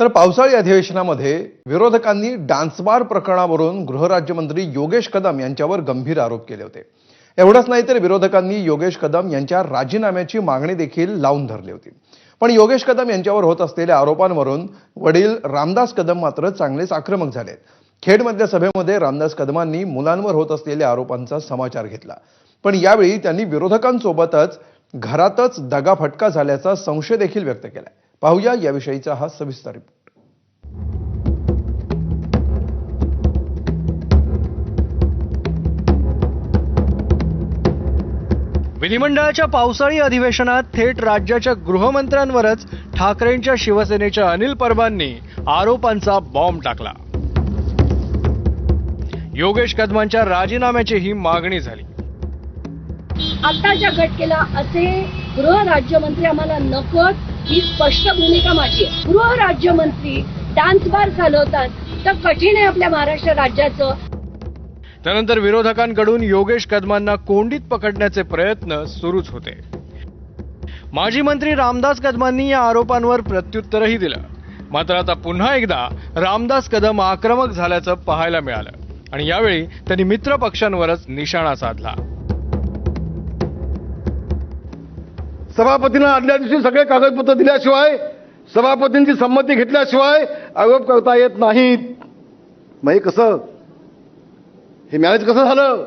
तर पावसाळी अधिवेशनामध्ये विरोधकांनी डान्सबार प्रकरणावरून गृहराज्यमंत्री योगेश कदम यांच्यावर गंभीर आरोप केले होते. एवढंच नाही तर विरोधकांनी योगेश कदम यांच्या राजीनाम्याची मागणी देखील लावून धरली होती. पण योगेश कदम यांच्यावर होत असलेल्या आरोपांवरून वडील रामदास कदम मात्र चांगलेच आक्रमक झालेत. खेडमधल्या सभेमध्ये रामदास कदमांनी मुलांवर होत असलेल्या आरोपांचा समाचार घेतला. पण यावेळी त्यांनी विरोधकांसोबतच घरातच दगाफटका झाल्याचा संशय देखील व्यक्त केलाय. पाहूया याविषयीचा हा सविस्तर रिपोर्ट विधिमंडळाच्या पावसाळी अधिवेशनात थेट राज्याच्या गृहमंत्र्यांवरच ठाकरेंच्या शिवसेनेच्या अनिल परबांनी आरोपांचा बॉम्ब टाकला. योगेश कदमांच्या राजीनाम्याची ही मागणी झाली. आताच्या घटकेला असे गृह राज्यमंत्री आम्हाला नकोत ही स्पष्ट भूमिका माझी आहे. गृह राज्यमंत्री डान्स बार चालवतात तर कठीण आहे आपल्या महाराष्ट्र राज्याचं. त्यानंतर विरोधकांकडून योगेश कदमांना कोंडीत पकडण्याचे प्रयत्न सुरूच होते. माजी मंत्री रामदास कदमांनी या आरोपांवर प्रत्युत्तरही दिलं. मात्र आता पुन्हा एकदा रामदास कदम आक्रमक झाल्याचं पाहायला मिळालं. आणि यावेळी त्यांनी मित्र पक्षांवरच निशाणा साधला. सभापतींना आदल्या दिवशी सगळे कागदपत्र दिल्याशिवाय सभापतींची संमती घेतल्याशिवाय आरोप करता येत नाहीत. मग हे कसं? हे मॅनेज कसं झालं?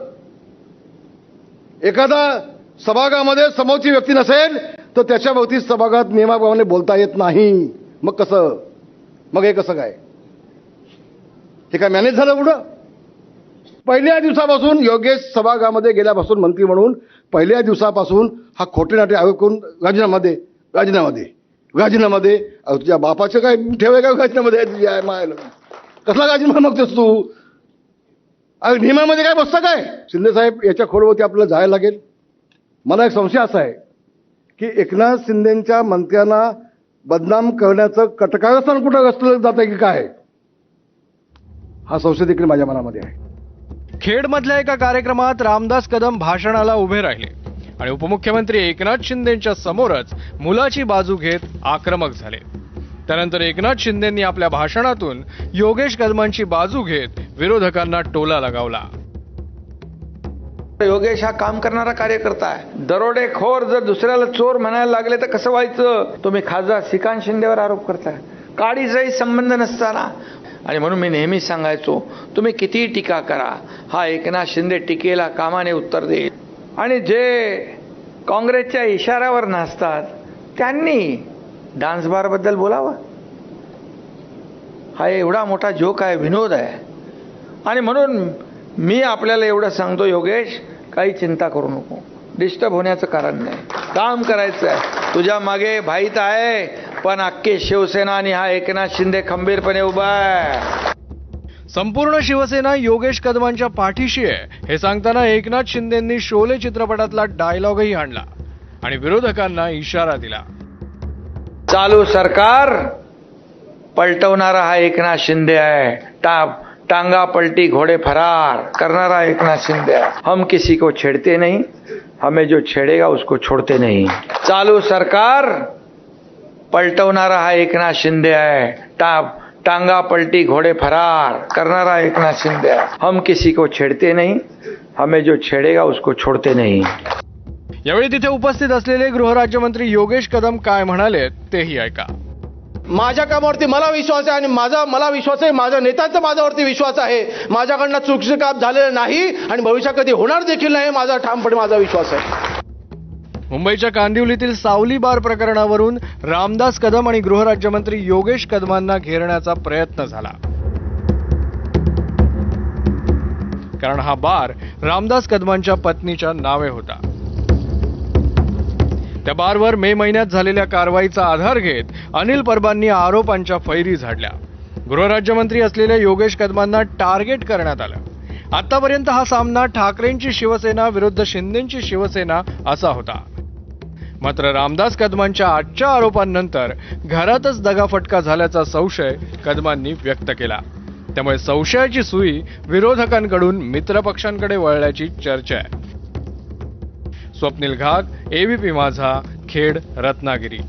एखादा सभागामध्ये समोरची व्यक्ती नसेल तर त्याच्यावरती सभागात नियमाप्रमाणे बोलता येत नाही. मग कसं? मग हे कसं काय? हे काय मॅनेज झालं पुढं पहिल्या दिवसापासून योगेश सभागृहामध्ये गेल्यापासून मंत्री म्हणून पहिल्या दिवसापासून हा खोटे नाटे आरोप करून राजीनामा दे राजीनामा दे राजीनामा दे तुझ्या बापाचं काय ठेवाय काय राजीनामध्ये तुझ्या मायला. कसला राजीनामा मागतोस तू? अरे नियमामध्ये काय बसतं काय? शिंदे साहेब याच्या खोडवरती आपल्याला जायला लागेल. मला एक संशय असा आहे की एकनाथ शिंदेच्या मंत्र्यांना बदनाम करण्याचं कटकारस्थान कुठं रचलं जातं की काय? हा संशय देखील माझ्या मनामध्ये आहे. खेडमधल्या एका कार्यक्रमात रामदास कदम भाषणाला उभे राहिले. आणि उपमुख्यमंत्री एकनाथ शिंदेच्या समोरच मुलाची बाजू घेत आक्रमक झाले. त्यानंतर एकनाथ शिंदेंनी आपल्या भाषणातून योगेश कदमांची बाजू घेत विरोधकांना टोला लगावला. योगेश हा काम करणारा कार्यकर्ता आहे. दरोडेखोर जर दुसऱ्याला चोर म्हणायला लागले तर कसं व्हायचं? तुम्ही खासदार श्रीकांत शिंदेवर आरोप करताय. काडीचाही संबंध नसताना आणि म्हणून मी नेहमीच सांगायचो तुम्ही कितीही टीका करा हा एकनाथ शिंदे टीकेला कामाने उत्तर देईल. आणि जे काँग्रेसच्या इशाऱ्यावर नाचतात त्यांनी डान्स बारबद्दल बोलावं. हा एवढा मोठा जोक आहे विनोद आहे. आणि म्हणून मी आपल्याला एवढं सांगतो योगेश काही चिंता करू नको. डिस्टर्ब होण्याचं कारण नाही. काम करायचं आहे तुझ्या मागे भाईत आहे. पण अख्खे शिवसेना आणि हा एकनाथ शिंदे खंबीरपणे उभा आहे. संपूर्ण शिवसेना योगेश कदमांच्या पाठीशी आहे. हे सांगताना एकनाथ शिंदेंनी शोले चित्रपटातला डायलॉगही आणला आणि विरोधकांना इशारा दिला. चालू सरकार पलटवणारा हा एकनाथ शिंदे आहे. टा टांगा पलटी घोडे फरार करणारा एकनाथ शिंदे आहे. हम किसी को छेड़ते नहीं हमें जो छेड़ेगा उसको छोड़ते नहीं. चालू सरकार पलटवणारा हा एकनाथ शिंदे आहे. टा टांगा पलटी घोडे फरार करणारा एकनाथ शिंदे आहे. हम किसी को छेड़ते नहीं हमें जो छेड़ेगा उसको छोड़ते नहीं. यावेळी तिथे उपस्थित असलेले गृहराज्यमंत्री योगेश कदम काय म्हणाले तेही ऐका. माझ्या कामावरती मला विश्वास आहे आणि माझा मला विश्वास आहे. माझ्या नेत्यांचा माझ्यावरती विश्वास आहे. माझ्याकडनं चुकीचं काम झालेलं नाही आणि भविष्यात कधी होणार देखील नाही माझा ठामपणे माझा विश्वास आहे. मुंबईच्या कांदिवलीतील सावली बार प्रकरणावरून रामदास कदम आणि गृहराज्यमंत्री योगेश कदमांना घेरण्याचा प्रयत्न झाला. कारण हा बार रामदास कदमांच्या पत्नीच्या नावे होता. त्या बारवर मे महिन्यात झालेल्या कारवाईचा आधार घेत अनिल परबांनी आरोपांच्या फैरी झाडल्या. गृहराज्यमंत्री असलेल्या योगेश कदमांना टार्गेट करण्यात आलं. आतापर्यंत हा सामना ठाकरेंची शिवसेना विरुद्ध शिंदेची शिवसेना असा होता. मात्र रामदास कदमांच्या आजच्या आरोपांनंतर घरातच दगाफटका झाल्याचा संशय कदमांनी व्यक्त केला. त्यामुळे संशयाची सुई विरोधकांकडून मित्रपक्षांकडे वळल्याची चर्चा आहे. स्वप्नील घाग एबीपी माझा खेड रत्नागिरी.